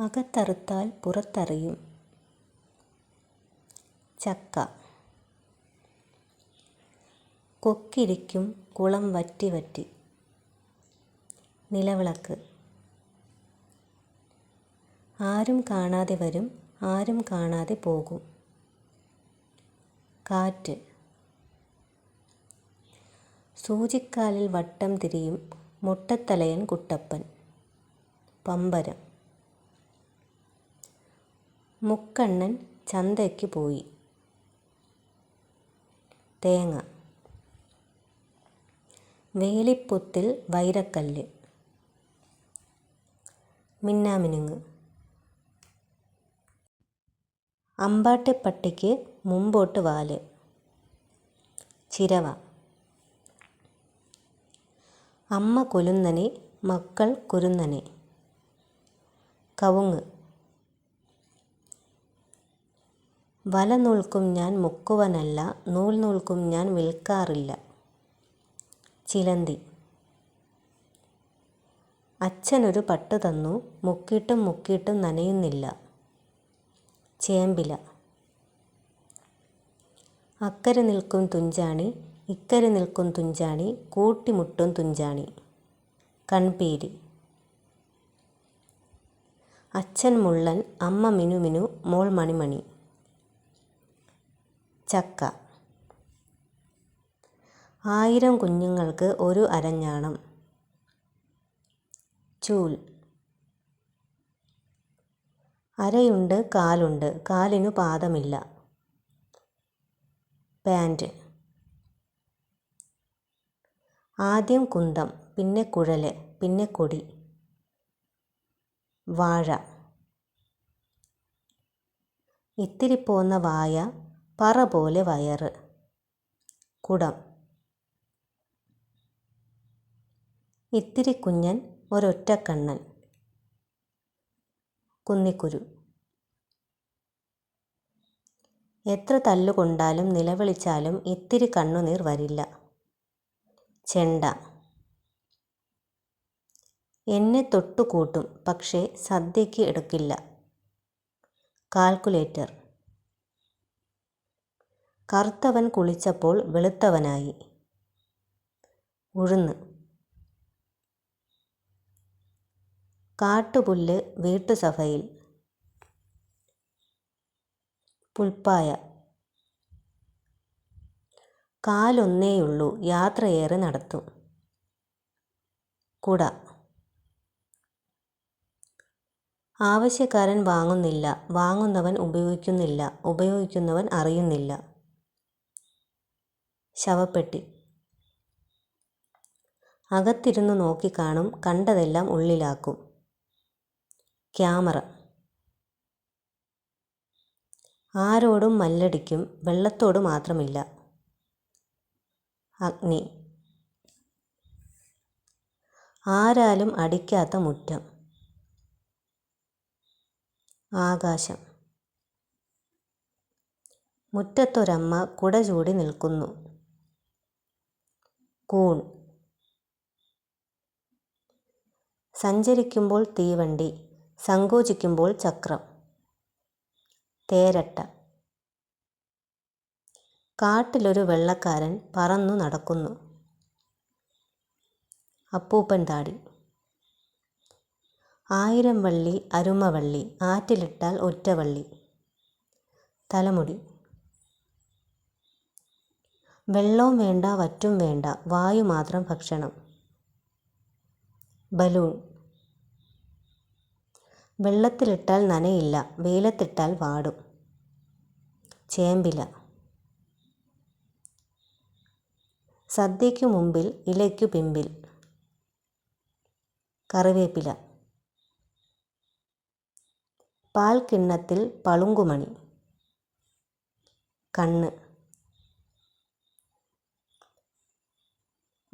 അകത്തറുത്താൽ പുറത്തറിയും. ചക്ക. കൊക്കിരിക്കും കുളം വറ്റി വറ്റി. നിലവിളക്ക്. ആരും കാണാതെ വരും ആരും കാണാതെ പോകും. കാറ്റ്. സൂചിക്കാലിൽ വട്ടം തിരിയും മുട്ടത്തലയൻ കുട്ടപ്പൻ. പമ്പരം. മുക്കണ്ണൻ ചന്തയ്ക്ക് പോയി. തേങ്ങ. വേലിപ്പുത്തിൽ വൈരക്കല്ല്. മിന്നാമിനുങ്ങ്. അമ്പാട്ടിപ്പട്ടിക്ക് മുമ്പോട്ട് വാൽ. ചിരവ. അമ്മ കൊലുന്നനെ മക്കൾ കുരുന്നനെ. കവുങ്ങ്. വല നൂൽക്കും ഞാൻ മുക്കുവനല്ല നൂൽ നൂൽക്കും ഞാൻ വിൽക്കാറില്ല. ചിലന്തി. അച്ഛനൊരു പട്ട് തന്നു മുക്കിട്ടും മുക്കിയിട്ടും നനയുന്നില്ല. ചേമ്പില. അക്കരെ നിൽക്കും തുഞ്ചാണി ഇക്കരെ നിൽക്കും തുഞ്ചാണി കൂട്ടിമുട്ടും തുഞ്ചാണി. കൺപീരി. അച്ഛൻ മുള്ളൻ അമ്മ മിനുമിനു മോൾ മണിമണി. ചക്ക. ആയിരം കുഞ്ഞുങ്ങൾക്ക് ഒരു അരഞ്ഞാണം. ചൂൽ. അരയുണ്ട് കാലുണ്ട്. കാലിനു പാദമില്ല. പാന്റ് ആദ്യം കുന്തം പിന്നെ കുഴൽ പിന്നെ കൊടി. വാഴ. ഇത്തിരി പോന്ന വായ പറ പോലെ വയറ്. കുടം. ഇത്തിരി കുഞ്ഞൻ ഒരൊറ്റക്കണ്ണൻ കുന്നിക്കുരു. എത്ര തല്ലുകൊണ്ടാലും നിലവിളിച്ചാലും ഇത്തിരി കണ്ണുനീർ വരില്ല. ചെണ്ട. എന്നെ തൊട്ടുകൂട്ടും പക്ഷേ സദ്യയ്ക്ക് എടുക്കില്ല. കാൽക്കുലേറ്റർ. കറുത്തവൻ കുളിച്ചപ്പോൾ വെളുത്തവനായി. ഉഴുന്ന്. കാട്ടുപുല്ല് വീട്ടുസഭയിൽ. പുൽപ്പായ. കാലൊന്നേയുള്ളൂ യാത്രയേറെ നടത്തും. കുട. ആവശ്യക്കാരൻ വാങ്ങുന്നില്ല. വാങ്ങുന്നവൻ ഉപയോഗിക്കുന്നില്ല. ഉപയോഗിക്കുന്നവൻ അറിയുന്നില്ല. ശവപ്പെട്ടി. അകത്തിരുന്ന് നോക്കിക്കാണും കണ്ടതെല്ലാം ഉള്ളിലാക്കും. ക്യാമറ. ആരോടും മല്ലടിക്കും വെള്ളത്തോട് മാത്രമില്ല. അഗ്നി. ആരാലും അടിക്കാത്ത മുറ്റം. ആകാശം. മുറ്റത്തൊരമ്മ കുട ചൂടി നിൽക്കുന്നു. കൂൺ. സഞ്ചരിക്കുമ്പോൾ തീവണ്ടി സങ്കോചിക്കുമ്പോൾ ചക്രം. തേരട്ട. കാട്ടിലൊരു വെള്ളക്കാരൻ പറന്നു നടക്കുന്നു. അപ്പൂപ്പൻ താടി. ആയിരം വള്ളി അരുമവള്ളി ആറ്റിലിട്ടാൽ ഒറ്റവള്ളി തലമുടി. വെള്ളവും വേണ്ട വറ്റും വേണ്ട വായു മാത്രം ഭക്ഷണം. ബലൂൺ. വെള്ളത്തിലിട്ടാൽ നനയില്ല വെയിലത്തിട്ടാൽ വാടും. ചേമ്പില. സദ്യയ്ക്കു മുമ്പിൽ ഇലയ്ക്കു പിമ്പിൽ. കറിവേപ്പില. പാൽ കിണ്ണത്തിൽ പളുങ്കുമണി. കണ്ണ്.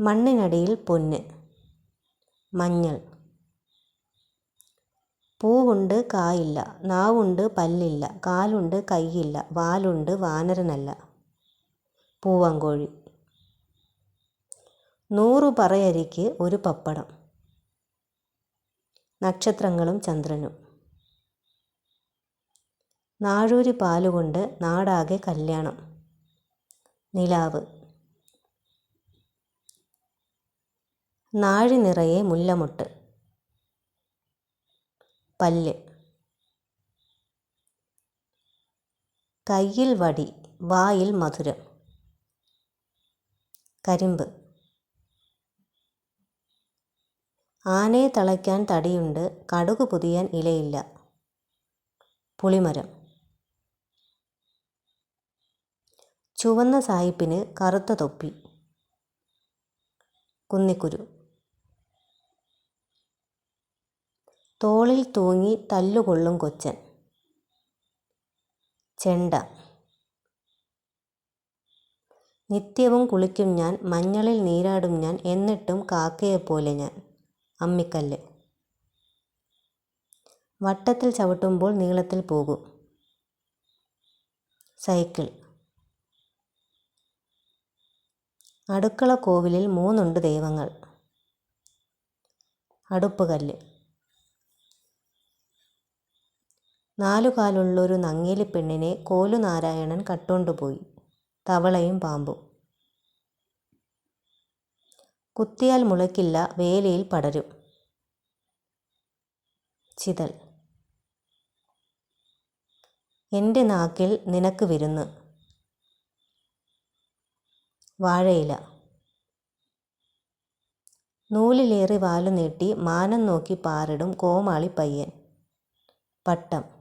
മണ്ണിനടിയിൽ പൊന്ന്. മഞ്ഞൾ. പൂവുണ്ട് കായില്ല. നാവുണ്ട് പല്ലില്ല. കാലുണ്ട് കൈയില്ല. വാലുണ്ട് വാനരനല്ല. പൂവങ്കോഴി. നൂറു പറയരിക്ക് ഒരു പപ്പടം. നക്ഷത്രങ്ങളും ചന്ദ്രനും. നാഴൂരി പാലുകൊണ്ട് നാടാകെ കല്യാണം. നിലാവ്. നാഴി നിറയെ മുല്ലമൊട്ട്. പല്ല്. കയ്യിൽ വടി വായിൽ മധുരം. കരിമ്പ്. ആനയെ തളയ്ക്കാൻ തടിയുണ്ട് കടുക് പുതിയാൻ ഇലയില്ല. പുളിമരം. ചുവന്ന സായിപ്പിന് കറുത്ത തൊപ്പി. കുന്നിക്കുരു. തോളിൽ തൂങ്ങി തല്ലുകൊള്ളും കൊച്ചൻ. ചെണ്ട. നിത്യവും കുളിക്കും ഞാൻ മഞ്ഞളിൽ നീരാടും ഞാൻ എന്നിട്ടും കാക്കയെപ്പോലെ ഞാൻ. അമ്മിക്കല്ല്. വട്ടത്തിൽ ചവിട്ടുമ്പോൾ നീളത്തിൽ പോകും. സൈക്കിൾ. അടുക്കള കോവിലിൽ മൂന്നുണ്ട് ദൈവങ്ങൾ. അടുപ്പുകല്ല്. നാലുകാലുള്ളൊരു നങ്ങേലി പെണ്ണിനെ കോലുനാരായണൻ കട്ടുകൊണ്ടുപോയി. തവളയും പാമ്പും. കുത്തിയാൽ മുളയ്ക്കില്ല വേലയിൽ പടരും. ചിതൽ. എന്റെ നാക്കിൽ നിനക്ക് വിരുന്ന്. വാഴയില. നൂലിലേറി വാലു നീട്ടി മാനം നോക്കി പാറിടും കോമാളി പയ്യൻ. പട്ടം.